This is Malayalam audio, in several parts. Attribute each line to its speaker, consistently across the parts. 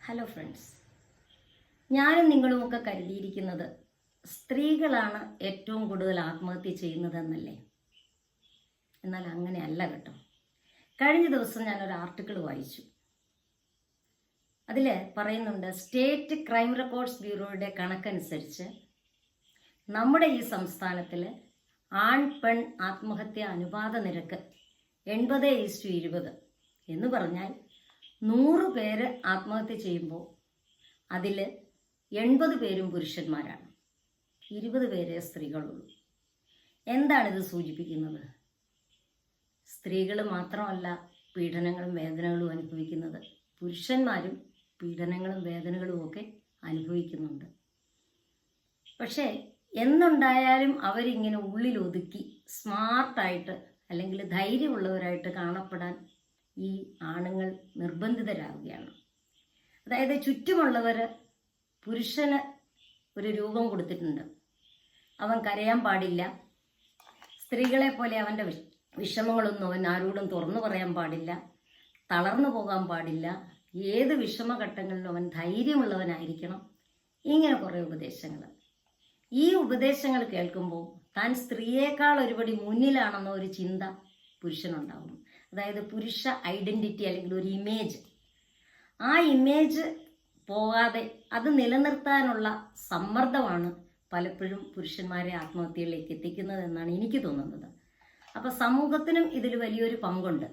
Speaker 1: ഹലോ ഫ്രണ്ട്സ് ഞാനും നിങ്ങളുമൊക്കെ കരുതിയിരിക്കുന്നത് സ്ത്രീകളാണ് ഏറ്റവും കൂടുതൽ ആത്മഹത്യ ചെയ്യുന്നതെന്നല്ലേ? എന്നാൽ അങ്ങനെയല്ല കേട്ടോ. കഴിഞ്ഞ ദിവസം ഞാനൊരു ആർട്ടിക്കിൾ വായിച്ചു. അതിൽ പറയുന്നുണ്ട് സ്റ്റേറ്റ് ക്രൈം റെക്കോർഡ്സ് ബ്യൂറോയുടെ കണക്കനുസരിച്ച് നമ്മുടെ ഈ സംസ്ഥാനത്തിൽ ആൺ പെൺ ആത്മഹത്യ അനുപാത നിരക്ക് എൺപത് ഈസ്റ്റു ഇരുപത് എന്ന് പറഞ്ഞാൽ നൂറ് പേര് ആത്മഹത്യ ചെയ്യുമ്പോൾ അതിൽ എൺപത് പേരും പുരുഷന്മാരാണ്. ഇരുപത് പേരെ സ്ത്രീകളുള്ളൂ. എന്താണിത് സൂചിപ്പിക്കുന്നത്? സ്ത്രീകൾ മാത്രമല്ല പീഡനങ്ങളും വേദനകളും അനുഭവിക്കുന്നത്. പുരുഷന്മാരും പീഡനങ്ങളും വേദനകളും ഒക്കെ അനുഭവിക്കുന്നുണ്ട്. പക്ഷേ എന്നുണ്ടായാലും അവരിങ്ങനെ ഉള്ളിൽ ഒതുക്കി സ്മാർട്ടായിട്ട് അല്ലെങ്കിൽ ധൈര്യമുള്ളവരായിട്ട് കാണപ്പെടാൻ ഈ ആണുങ്ങൾ നിർബന്ധിതരാകുകയാണ് അതായത് ചുറ്റുമുള്ളവർ പുരുഷന് ഒരു രൂപം കൊടുത്തിട്ടുണ്ട്. അവൻ കരയാൻ പാടില്ല. സ്ത്രീകളെ പോലെ അവന്റെ വിഷ- വിഷമങ്ങളൊന്നും അവൻ ആരോടും തുറന്നു പറയാൻ പാടില്ല. തളർന്നു പോകാൻ പാടില്ല. ഏത് വിഷമഘട്ടങ്ങളിലും അവൻ ധൈര്യമുള്ളവനായിരിക്കണം. ഇങ്ങനെ കുറേ ഉപദേശങ്ങൾ. ഈ ഉപദേശങ്ങൾ കേൾക്കുമ്പോൾ താൻ സ്ത്രീയേക്കാൾ ഒരുപടി മുന്നിലാണെന്ന ഒരു ചിന്ത പുരുഷനുണ്ടാകും. അതായത് പുരുഷ ഐഡന്റിറ്റി അല്ലെങ്കിൽ ഒരു ഇമേജ് ആ ഇമേജ് പോകാതെ അത് നിലനിർത്താനുള്ള സമ്മർദ്ദമാണ് പലപ്പോഴും പുരുഷന്മാരെ ആത്മഹത്യയിലേക്ക് എത്തിക്കുന്നത് എന്നാണ് എനിക്ക് തോന്നുന്നത്. അപ്പോൾ സമൂഹത്തിനും ഇതിൽ വലിയൊരു പങ്കുണ്ട്.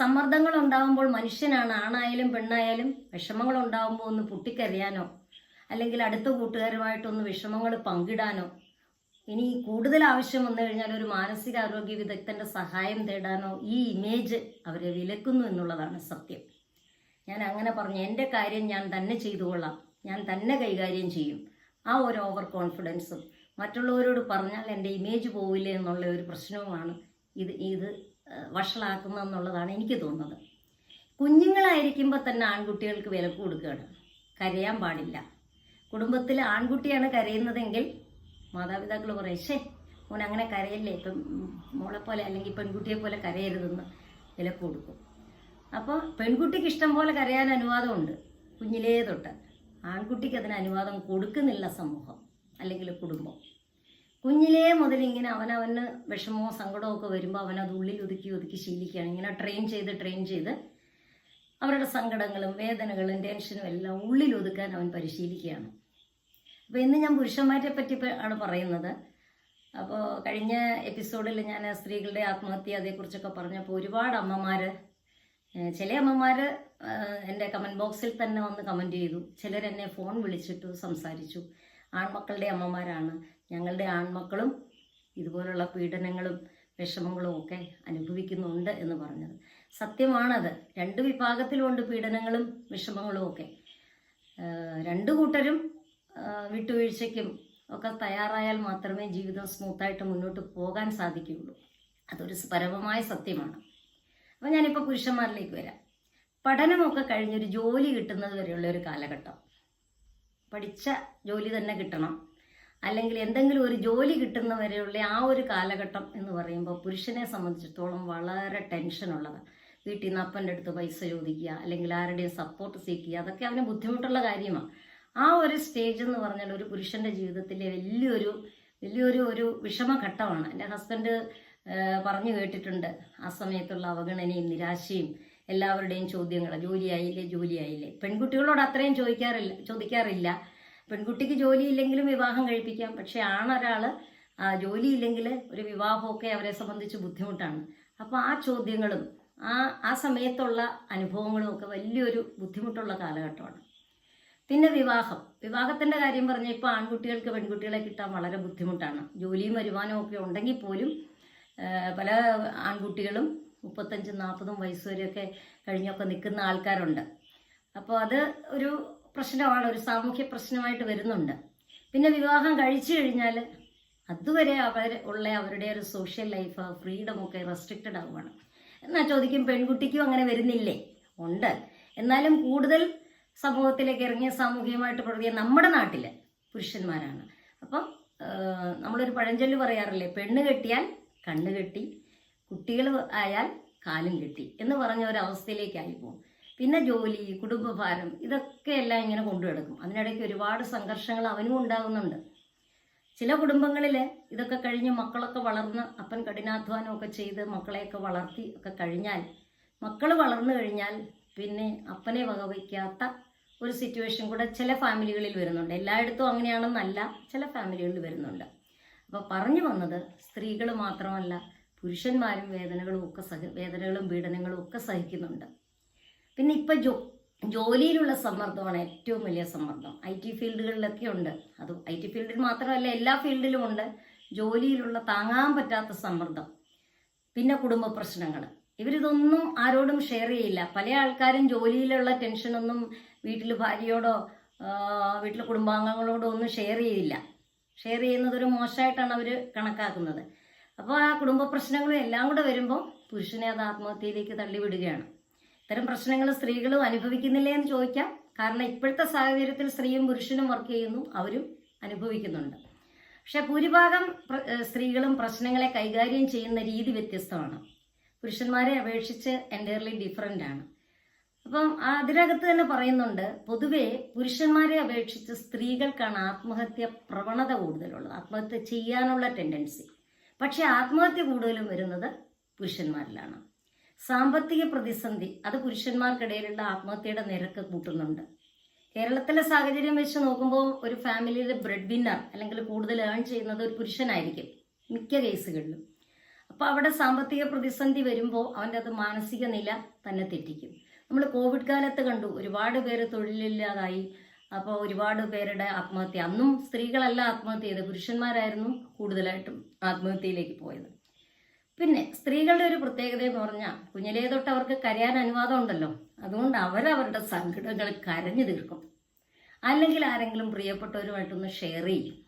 Speaker 1: സമ്മർദ്ദങ്ങൾ ഉണ്ടാകുമ്പോൾ മനുഷ്യനാണ് ആണായാലും പെണ്ണായാലും വിഷമങ്ങൾ ഉണ്ടാകുമ്പോൾ ഒന്ന് പൊട്ടിക്കരയാനോ അല്ലെങ്കിൽ അടുത്ത കൂട്ടുകാരുമായിട്ടൊന്ന് വിഷമങ്ങൾ പങ്കിടാനോ ഇനി കൂടുതൽ ആവശ്യം വന്നു കഴിഞ്ഞാൽ ഒരു മാനസികാരോഗ്യ വിദഗ്ധന്റെ സഹായം തേടാനോ ഈ ഇമേജ് അവരെ വിലക്കുന്നു എന്നുള്ളതാണ് സത്യം. ഞാൻ അങ്ങനെ പറഞ്ഞു എന്റെ കാര്യം ഞാൻ തന്നെ ചെയ്തുകൊള്ളാം. ഞാൻ തന്നെ കൈകാര്യം ചെയ്യും. ആ ഒരു ഓവർ കോൺഫിഡൻസും മറ്റുള്ളവരോട് പറഞ്ഞാൽ എന്റെ ഇമേജ് പോവില്ല എന്നുള്ള ഒരു പ്രശ്നവുമാണ് ഇത് ഇത് വഷളാക്കുന്നതെന്നുള്ളതാണ് എനിക്ക് തോന്നുന്നത്. കുഞ്ഞുങ്ങളായിരിക്കുമ്പോൾ തന്നെ ആൺകുട്ടികൾക്ക് വില കൊടുക്കുകയാണ്. കരയാൻ പാടില്ല. കുടുംബത്തിൽ ആൺകുട്ടിയാണ് കരയുന്നതെങ്കിൽ മാതാപിതാക്കൾ പറയും ഷേ മോൻ അങ്ങനെ കരയല്ലേ? ഇപ്പം മോളെ പോലെ അല്ലെങ്കിൽ പെൺകുട്ടിയെ പോലെ കരയരുതെന്ന് വിലക്ക് കൊടുക്കും. അപ്പോൾ പെൺകുട്ടിക്ക് ഇഷ്ടം പോലെ കരയാൻ അനുവാദമുണ്ട് കുഞ്ഞിലേ തൊട്ട്. ആൺകുട്ടിക്ക് അതിന് അനുവാദം കൊടുക്കുന്നില്ല സമൂഹം അല്ലെങ്കിൽ കുടുംബം. കുഞ്ഞിലേ മുതൽ ഇങ്ങനെ അവനവന് വിഷമമോ സങ്കടമോ ഒക്കെ വരുമ്പോൾ അവനത് ഉള്ളിൽ ഒതുക്കി ഒതുക്കി ശീലിക്കുകയാണ്. ഇങ്ങനെ ട്രെയിൻ ചെയ്ത് ട്രെയിൻ ചെയ്ത് അവരുടെ സങ്കടങ്ങളും വേദനകളും ടെൻഷനും എല്ലാം ഉള്ളിൽ ഒതുക്കാൻ അവൻ പരിശീലിക്കുകയാണ്. അപ്പോൾ ഇന്ന് ഞാൻ പുരുഷന്മാരെ പറ്റി ആണ് പറയുന്നത്. അപ്പോൾ കഴിഞ്ഞ എപ്പിസോഡിൽ ഞാൻ സ്ത്രീകളുടെ ആത്മഹത്യ അതേക്കുറിച്ചൊക്കെ പറഞ്ഞപ്പോൾ ഒരുപാട് അമ്മമാർ ചില അമ്മമാർ എന്റെ കമന്റ് ബോക്സിൽ തന്നെ വന്ന് കമന്റ് ചെയ്തു. ചിലർ എന്നെ ഫോൺ വിളിച്ചിട്ടു സംസാരിച്ചു. ആൺമക്കളുടെ അമ്മമാരാണ്. ഞങ്ങളുടെ ആൺമക്കളും ഇതുപോലുള്ള പീഡനങ്ങളും വിഷമങ്ങളും ഒക്കെ അനുഭവിക്കുന്നുണ്ട് എന്ന് പറഞ്ഞത്. സത്യമാണത്. രണ്ട് വിഭാഗത്തിലുമുണ്ട് പീഡനങ്ങളും വിഷമങ്ങളും ഒക്കെ. രണ്ടു കൂട്ടരും വിട്ടുവീഴ്ചയ്ക്കും ഒക്കെ തയ്യാറായാൽ മാത്രമേ ജീവിതം സ്മൂത്തായിട്ട് മുന്നോട്ട് പോകാൻ സാധിക്കുകയുള്ളൂ. അതൊരു പരമമായ സത്യമാണ്. അപ്പോൾ ഞാനിപ്പോൾ പുരുഷന്മാരിലേക്ക് വരാം. പഠനമൊക്കെ കഴിഞ്ഞൊരു ജോലി കിട്ടുന്നത് വരെയുള്ള ഒരു കാലഘട്ടം. പഠിച്ച ജോലി തന്നെ കിട്ടണം. അല്ലെങ്കിൽ എന്തെങ്കിലും ഒരു ജോലി കിട്ടുന്ന വരെയുള്ള ആ ഒരു കാലഘട്ടം എന്ന് പറയുമ്പോൾ പുരുഷനെ സംബന്ധിച്ചിടത്തോളം വളരെ ടെൻഷനുള്ളതാണ് വീട്ടിൽ നിന്ന് അപ്പന്റെ അടുത്ത് പൈസ ചോദിക്കുക അല്ലെങ്കിൽ ആരുടെയും സപ്പോർട്ട് സീക്കുക അതൊക്കെ അവന് ബുദ്ധിമുട്ടുള്ള കാര്യമാണ്. ആ ഒരു സ്റ്റേജ് എന്ന് പറഞ്ഞാൽ ഒരു പുരുഷന്റെ ജീവിതത്തിലെ വലിയൊരു വലിയൊരു ഒരു വിഷമഘട്ടമാണ്. എന്റെ ഹസ്ബൻഡ് പറഞ്ഞു കേട്ടിട്ടുണ്ട് ആ സമയത്തുള്ള അവഗണനയും നിരാശയും എല്ലാവരുടെയും ചോദ്യങ്ങൾ. ജോലിയായില്ലേ ജോലിയായില്ലേ പെൺകുട്ടികളോട് അത്രയും ചോദിക്കാറില്ല ചോദിക്കാറില്ല. പെൺകുട്ടിക്ക് ജോലിയില്ലെങ്കിലും വിവാഹം കഴിപ്പിക്കാം. പക്ഷെ ആണൊരാൾ ജോലിയില്ലെങ്കിൽ ഒരു വിവാഹമൊക്കെ അവരെ സംബന്ധിച്ച് ബുദ്ധിമുട്ടാണ്. അപ്പോൾ ആ ചോദ്യങ്ങളും ആ ആ സമയത്തുള്ള അനുഭവങ്ങളും ഒക്കെ വലിയൊരു ബുദ്ധിമുട്ടുള്ള കാലഘട്ടമാണ്. പിന്നെ വിവാഹം. വിവാഹത്തിന്റെ കാര്യം പറഞ്ഞാൽ ഇപ്പോൾ ആൺകുട്ടികൾക്ക് പെൺകുട്ടികളെ കിട്ടാൻ വളരെ ബുദ്ധിമുട്ടാണ്. ജോലിയും വരുമാനവും ഒക്കെ ഉണ്ടെങ്കിൽ പോലും പല ആൺകുട്ടികളും മുപ്പത്തഞ്ചും നാൽപ്പതും വയസ്സ് വരെയൊക്കെ കഴിഞ്ഞൊക്കെ നിൽക്കുന്ന ആൾക്കാരുണ്ട്. അപ്പോൾ അത് ഒരു പ്രശ്നമാണ് ഒരു സാമൂഹ്യ പ്രശ്നമായിട്ട് വരുന്നുണ്ട്. പിന്നെ വിവാഹം കഴിച്ചു കഴിഞ്ഞാൽ അതുവരെ അവർ ഉള്ള അവരുടെ ഒരു സോഷ്യൽ ലൈഫ് ഫ്രീഡം ഒക്കെ റെസ്ട്രിക്റ്റഡ് ആവുകയാണ് എന്നാൽ ചോദിക്കും പെൺകുട്ടിക്കും അങ്ങനെ വരുന്നില്ലേ? ഉണ്ട്. എന്നാലും കൂടുതൽ സമൂഹത്തിലേക്ക് ഇറങ്ങിയ സാമൂഹികമായിട്ട് പ്രവർത്തിയ നമ്മുടെ നാട്ടിലെ പുരുഷന്മാരാണ്. അപ്പം നമ്മളൊരു പഴഞ്ചൊല്ല് പറയാറില്ലേ പെണ്ണ് കെട്ടിയാൽ കണ്ണ് കെട്ടി കുട്ടികൾ ആയാൽ കാലും കെട്ടി എന്ന് പറഞ്ഞ ഒരവസ്ഥയിലേക്കായി പോകും. പിന്നെ ജോലി കുടുംബഭാരം ഇതൊക്കെ എല്ലാം ഇങ്ങനെ കൊണ്ടു കിടക്കും അതിനിടയ്ക്ക് ഒരുപാട് സംഘർഷങ്ങൾ അവനും ഉണ്ടാകുന്നുണ്ട്. ചില കുടുംബങ്ങളിൽ ഇതൊക്കെ കഴിഞ്ഞ് മക്കളൊക്കെ വളർന്ന് അപ്പൻ കഠിനാധ്വാനമൊക്കെ ചെയ്ത് മക്കളെയൊക്കെ വളർത്തി ഒക്കെ കഴിഞ്ഞാൽ മക്കൾ വളർന്നു കഴിഞ്ഞാൽ പിന്നെ അപ്പനെ വകവയ്ക്കാത്ത ഒരു സിറ്റുവേഷൻ കൂടെ ചില ഫാമിലികളിൽ വരുന്നുണ്ട്. എല്ലായിടത്തും അങ്ങനെയാണെന്നല്ല ചില ഫാമിലികളിൽ വരുന്നുണ്ട്. അപ്പോൾ പറഞ്ഞു വന്നത് സ്ത്രീകൾ മാത്രമല്ല പുരുഷന്മാരും വേദനകളും ഒക്കെ സഹ വേദനകളും പീഡനങ്ങളും ഒക്കെ സഹിക്കുന്നുണ്ട്. പിന്നെ ഇപ്പം ജോ ജോലിയിലുള്ള സമ്മർദ്ദമാണ് ഏറ്റവും വലിയ സമ്മർദ്ദം. ഐ ടി ഫീൽഡുകളിലൊക്കെ ഉണ്ട്. അത് ഐ ടി ഫീൽഡിൽ മാത്രമല്ല എല്ലാ ഫീൽഡിലും ഉണ്ട്. ജോലിയിലുള്ള താങ്ങാൻ പറ്റാത്ത സമ്മർദ്ദം. പിന്നെ കുടുംബ പ്രശ്നങ്ങൾ. ഇവരിതൊന്നും ആരോടും ഷെയർ ചെയ്യില്ല. പല ആൾക്കാരും ജോലിയിലുള്ള ടെൻഷനൊന്നും വീട്ടിൽ ഭാര്യയോടോ വീട്ടിലെ കുടുംബാംഗങ്ങളോടോ ഒന്നും ഷെയർ ചെയ്യില്ല. ഷെയർ ചെയ്യുന്നത് ഒരു മോശമായിട്ടാണ് അവർ കണക്കാക്കുന്നത്. അപ്പോൾ ആ കുടുംബ പ്രശ്നങ്ങളും എല്ലാം കൂടെ വരുമ്പോൾ പുരുഷനെ അത് ആത്മഹത്യയിലേക്ക് തള്ളിവിടുകയാണ്. ഇത്തരം പ്രശ്നങ്ങൾ സ്ത്രീകളും അനുഭവിക്കുന്നില്ലേ എന്ന് ചോദിക്കാം. കാരണം ഇപ്പോഴത്തെ സാഹചര്യത്തിൽ സ്ത്രീയും പുരുഷനും വർക്ക് ചെയ്യുന്നു അവരും അനുഭവിക്കുന്നുണ്ട്. പക്ഷെ ഭൂരിഭാഗം സ്ത്രീകളും പ്രശ്നങ്ങളെ കൈകാര്യം ചെയ്യുന്ന രീതി വ്യത്യസ്തമാണ്. പുരുഷന്മാരെ അപേക്ഷിച്ച് എന്റയർലി ഡിഫറെന്റ് ആണ്. അപ്പം അതിനകത്ത് തന്നെ പറയുന്നുണ്ട് പൊതുവേ പുരുഷന്മാരെ അപേക്ഷിച്ച് സ്ത്രീകൾക്കാണ് ആത്മഹത്യ പ്രവണത കൂടുതലുള്ളത് ആത്മഹത്യ ചെയ്യാനുള്ള ടെൻഡൻസി പക്ഷേ ആത്മഹത്യ കൂടുതലും വരുന്നത് പുരുഷന്മാരിലാണ്. സാമ്പത്തിക പ്രതിസന്ധി അത് പുരുഷന്മാർക്കിടയിലുള്ള ആത്മഹത്യയുടെ നിരക്ക് കൂട്ടുന്നുണ്ട്. കേരളത്തിലെ സാഹചര്യം വെച്ച് നോക്കുമ്പോൾ ഒരു ഫാമിലിയിലെ ബ്രെഡ് വിന്നർ അല്ലെങ്കിൽ കൂടുതൽ ഏൺ ചെയ്യുന്നത് ഒരു പുരുഷനായിരിക്കും മിക്ക കേസുകളിലും അപ്പോൾ അവിടെ സാമ്പത്തിക പ്രതിസന്ധി വരുമ്പോൾ അവന്റെ അത് മാനസിക നില തന്നെ തെറ്റിക്കും. നമ്മൾ കോവിഡ് കാലത്ത് കണ്ടു ഒരുപാട് പേര് തൊഴിലില്ലാതായി. അപ്പോൾ ഒരുപാട് പേരുടെ ആത്മഹത്യ. അന്നും സ്ത്രീകളല്ല ആത്മഹത്യ ചെയ്ത് പുരുഷന്മാരായിരുന്നു കൂടുതലായിട്ടും ആത്മഹത്യയിലേക്ക് പോയത്. പിന്നെ സ്ത്രീകളുടെ ഒരു പ്രത്യേകത എന്ന് പറഞ്ഞാൽ കുഞ്ഞിലേ തൊട്ട് അവർക്ക് കരയാൻ അനുവാദം ഉണ്ടല്ലോ. അതുകൊണ്ട് അവരവരുടെ സങ്കടങ്ങൾ കരഞ്ഞു തീർക്കും. അല്ലെങ്കിൽ ആരെങ്കിലും പ്രിയപ്പെട്ടവരുമായിട്ടൊന്ന് ഷെയർ ചെയ്യും.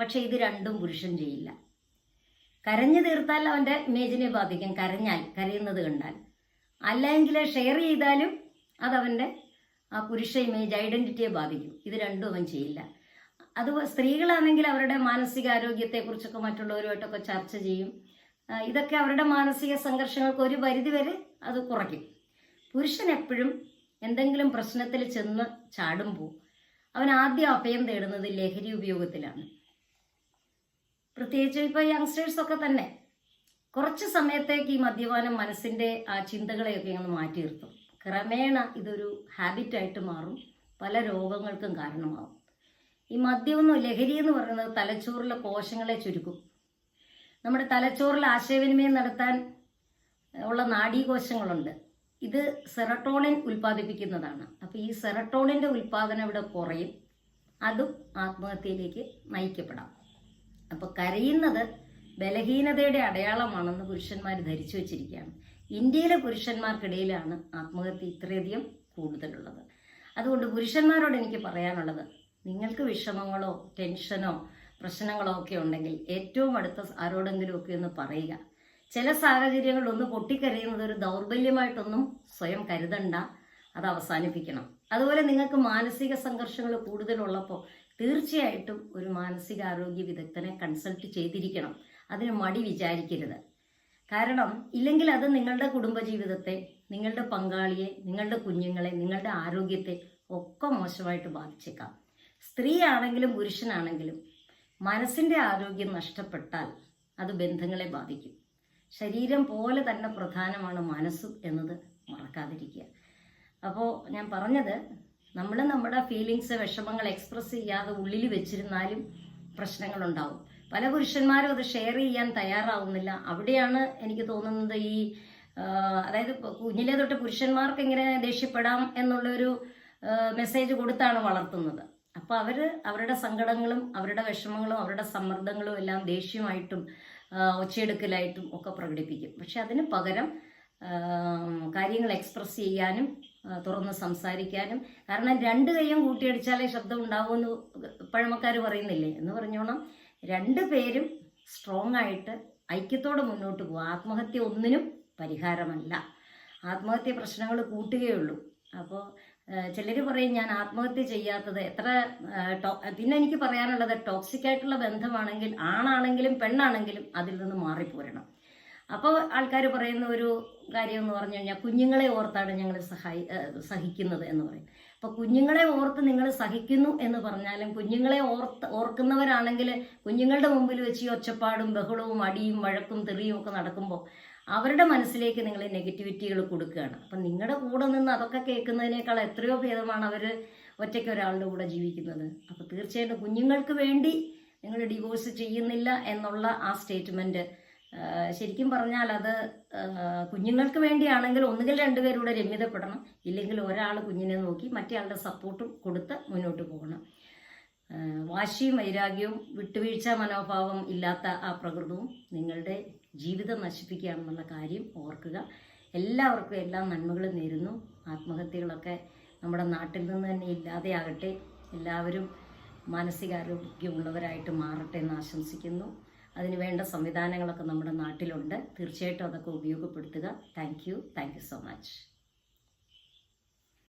Speaker 1: പക്ഷെ ഇത് രണ്ടും പുരുഷൻ ചെയ്യില്ല. കരഞ്ഞു തീർത്താൽ അവന്റെ ഇമേജിനെ ബാധിക്കും. കരഞ്ഞാൽ കരയുന്നത് കണ്ടാൽ. അല്ലെങ്കിൽ ഷെയർ ചെയ്താലും അതവന്റെ ആ പുരുഷ ഇമേജ് ഐഡന്റിറ്റിയെ ബാധിക്കും. ഇത് രണ്ടും അവൻ ചെയ്യില്ല. അത് സ്ത്രീകളാണെങ്കിൽ അവരുടെ മാനസികാരോഗ്യത്തെക്കുറിച്ചൊക്കെ മറ്റുള്ളവരുമായിട്ടൊക്കെ ചർച്ച ചെയ്യും. ഇതൊക്കെ അവരുടെ മാനസിക സംഘർഷങ്ങൾക്ക് ഒരു പരിധിവരെ അത് കുറയ്ക്കും. പുരുഷൻ എപ്പോഴും എന്തെങ്കിലും പ്രശ്നത്തിൽ ചെന്ന് ചാടുമ്പോൾ അവൻ ആദ്യം അഭയം തേടുന്നത് ലഹരി ഉപയോഗത്തിലാണ്. പ്രത്യേകിച്ച് ഇപ്പോൾ യങ്സ്റ്റേഴ്സൊക്കെ തന്നെ കുറച്ച് സമയത്തേക്ക് ഈ മദ്യപാനം മനസ്സിന്റെ ആ ചിന്തകളെയൊക്കെ ഒന്ന് മാറ്റി നിർത്തും. ക്രമേണ ഇതൊരു ഹാബിറ്റായിട്ട് മാറും. പല രോഗങ്ങൾക്കും കാരണമാകും ഈ മദ്യമെന്നും ലഹരി എന്ന് പറയുന്നത് തലച്ചോറിലെ കോശങ്ങളെ ചുരുക്കും. നമ്മുടെ തലച്ചോറിൽ ആശയവിനിമയം നടത്താൻ ഉള്ള നാഡീകോശങ്ങളുണ്ട്. ഇത് സെറട്ടോണിൻ ഉൽപ്പാദിപ്പിക്കുന്നതാണ്. അപ്പോൾ ഈ സെറട്ടോണിന്റെ ഉൽപ്പാദനം ഇവിടെ കുറയും. അതും ആത്മഹത്യയിലേക്ക് നയിക്കപ്പെടാം. അപ്പോൾ കരയുന്നത് ബലഹീനതയുടെ അടയാളമാണെന്ന് പുരുഷന്മാർ ധരിച്ചു വച്ചിരിക്കുകയാണ്. ഇന്ത്യയിലെ പുരുഷന്മാർക്കിടയിലാണ് ആത്മഹത്യ ഇത്രയധികം കൂടുതലുള്ളത്. അതുകൊണ്ട് പുരുഷന്മാരോട് എനിക്ക് പറയാനുള്ളത് നിങ്ങൾക്ക് വിഷമങ്ങളോ ടെൻഷനോ പ്രശ്നങ്ങളോ ഒക്കെ ഉണ്ടെങ്കിൽ ഏറ്റവും അടുത്ത ആരോടെങ്കിലും ഒക്കെ ഒന്ന് പറയുക. ചില സാഹചര്യങ്ങളിൽ ഒന്ന് പൊട്ടിക്കരയുന്നത് ഒരു ദൗർബല്യമായിട്ടൊന്നും സ്വയം കരുതണ്ട അത് അവസാനിപ്പിക്കണം. അതുപോലെ നിങ്ങൾക്ക് മാനസിക സംഘർഷങ്ങൾ കൂടുതലുള്ളപ്പോൾ തീർച്ചയായിട്ടും ഒരു മാനസികാരോഗ്യ വിദഗ്ധനെ കൺസൾട്ട് ചെയ്തിരിക്കണം. അതിന് മടി വിചാരിക്കരുത്. കാരണം ഇല്ലെങ്കിൽ അത് നിങ്ങളുടെ കുടുംബജീവിതത്തെ നിങ്ങളുടെ പങ്കാളിയെ നിങ്ങളുടെ കുഞ്ഞുങ്ങളെ നിങ്ങളുടെ ആരോഗ്യത്തെ ഒക്കെ മോശമായിട്ട് ബാധിച്ചേക്കാം. സ്ത്രീ ആണെങ്കിലും പുരുഷനാണെങ്കിലും മനസ്സിന്റെ ആരോഗ്യം നഷ്ടപ്പെട്ടാൽ അത് ബന്ധങ്ങളെ ബാധിക്കും. ശരീരം പോലെ തന്നെ പ്രധാനമാണ് മനസ്സും എന്നത് മറക്കാതിരിക്കുക. അപ്പോൾ ഞാൻ പറഞ്ഞത് നമ്മൾ നമ്മുടെ ഫീലിങ്സ് വിഷമങ്ങൾ എക്സ്പ്രസ് ചെയ്യാതെ ഉള്ളിൽ വെച്ചിരുന്നാലും പ്രശ്നങ്ങളുണ്ടാവും. പല പുരുഷന്മാരും അത് ഷെയർ ചെയ്യാൻ തയ്യാറാവുന്നില്ല. അവിടെയാണ് എനിക്ക് തോന്നുന്നത് ഈ അതായത് കുഞ്ഞിലെ തൊട്ട് പുരുഷന്മാർക്ക് ഇങ്ങനെ ദേഷ്യപ്പെടാം എന്നുള്ളൊരു മെസ്സേജ് കൊടുത്താണ് വളർത്തുന്നത്. അപ്പോൾ അവർ അവരുടെ സങ്കടങ്ങളും അവരുടെ വിഷമങ്ങളും അവരുടെ സമ്മർദ്ദങ്ങളും എല്ലാം ദേഷ്യമായിട്ടും ഒച്ചയെടുക്കലായിട്ടും ഒക്കെ പ്രകടിപ്പിക്കും. പക്ഷെ അതിന് പകരം കാര്യങ്ങൾ എക്സ്പ്രസ് ചെയ്യാനും തുറന്ന് സംസാരിക്കാനും. കാരണം രണ്ട് കൈയും കൂട്ടിയടിച്ചാലേ ശബ്ദം ഉണ്ടാവുമെന്ന് പഴമക്കാർ പറയുന്നില്ലേ? എന്ന് പറഞ്ഞോണം. രണ്ട് പേരും സ്ട്രോങ് ആയിട്ട് ഐക്യത്തോടെ മുന്നോട്ട് പോകും ആത്മഹത്യ ഒന്നിനും പരിഹാരമല്ല. ആത്മഹത്യ പ്രശ്നങ്ങൾ കൂട്ടുകയുള്ളൂ. അപ്പോൾ ചിലർ പറയും ഞാൻ ആത്മഹത്യ ചെയ്യാത്തത് എത്ര പിന്നെ എനിക്ക് പറയാനുള്ളത് ടോക്സിക് ആയിട്ടുള്ള ബന്ധമാണെങ്കിൽ ആണാണെങ്കിലും പെണ്ണാണെങ്കിലും അതിൽ നിന്ന് മാറിപ്പോരണം. അപ്പോൾ ആൾക്കാർ പറയുന്ന ഒരു കാര്യം എന്ന് പറഞ്ഞു കഴിഞ്ഞാൽ കുഞ്ഞുങ്ങളെ ഓർത്താണ് ഞങ്ങൾ സഹായി സഹിക്കുന്നത് എന്ന് പറയും അപ്പോൾ കുഞ്ഞുങ്ങളെ ഓർത്ത് നിങ്ങൾ സഹിക്കുന്നു എന്ന് പറഞ്ഞാലും കുഞ്ഞുങ്ങളെ ഓർത്ത് ഓർക്കുന്നവരാണെങ്കിൽ കുഞ്ഞുങ്ങളുടെ മുമ്പിൽ വെച്ച് ഒച്ചപ്പാടും ബഹളവും അടിയും വഴക്കും തെറിയും ഒക്കെ നടക്കുമ്പോൾ അവരുടെ മനസ്സിലേക്ക് നിങ്ങൾ നെഗറ്റിവിറ്റികൾ കൊടുക്കുകയാണ്. അപ്പം നിങ്ങളുടെ കൂടെ നിന്ന് അതൊക്കെ കേൾക്കുന്നതിനേക്കാൾ എത്രയോ ഭേദമാണ് അവർ ഒറ്റയ്ക്ക് ഒരാളുടെ കൂടെ ജീവിക്കുന്നത്. അപ്പോൾ തീർച്ചയായിട്ടും കുഞ്ഞുങ്ങൾക്ക് വേണ്ടി നിങ്ങൾ ഡിവോഴ്സ് ചെയ്യുന്നില്ല എന്നുള്ള ആ സ്റ്റേറ്റ്മെന്റ് ശരിക്കും പറഞ്ഞാൽ അത് കുഞ്ഞുങ്ങൾക്ക് വേണ്ടിയാണെങ്കിൽ ഒന്നുകിൽ രണ്ടുപേരൂടെ രമ്യതപ്പെടണം. ഇല്ലെങ്കിൽ ഒരാൾ കുഞ്ഞിനെ നോക്കി മറ്റേ സപ്പോർട്ടും കൊടുത്ത് മുന്നോട്ട് പോകണം. വാശിയും വൈരാഗ്യവും വിട്ടുവീഴ്ച മനോഭാവം ഇല്ലാത്ത ആ പ്രകൃതവും നിങ്ങളുടെ ജീവിതം നശിപ്പിക്കുകയാണെന്നുള്ള കാര്യം ഓർക്കുക. എല്ലാവർക്കും എല്ലാ നന്മകളും നേരുന്നു. ആത്മഹത്യകളൊക്കെ നമ്മുടെ നാട്ടിൽ നിന്ന് തന്നെ ഇല്ലാതെയാകട്ടെ. എല്ലാവരും മാനസികാരോഗ്യമുള്ളവരായിട്ട് മാറട്ടെ എന്ന് ആശംസിക്കുന്നു. അതിന് വേണ്ട സംവിധാനങ്ങളൊക്കെ നമ്മുടെ നാട്ടിലുണ്ട്. തീർച്ചയായിട്ടും അതൊക്കെ ഉപയോഗപ്പെടുത്തുക. Thank you thank you so much